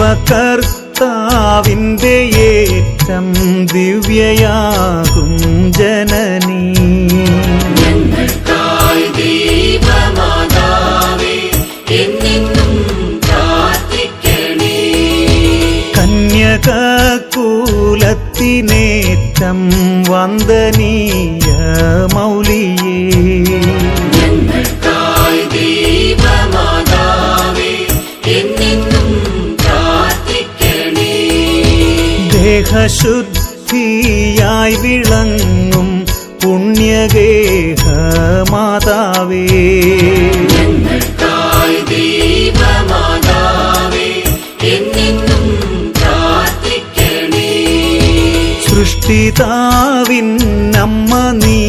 കർത്താവിന്റെ ഏറ്റം ദിവ്യയാകും ജനനീ. കന്യകൂലത്തിനേറ്റം വന്ദനീയ ദേഹശുദ്ധിയായി വിളങ്ങും പുണ്യഗേഹ മാതാവേ സൃഷ്ടിതാവിൻ നമ്മ നീ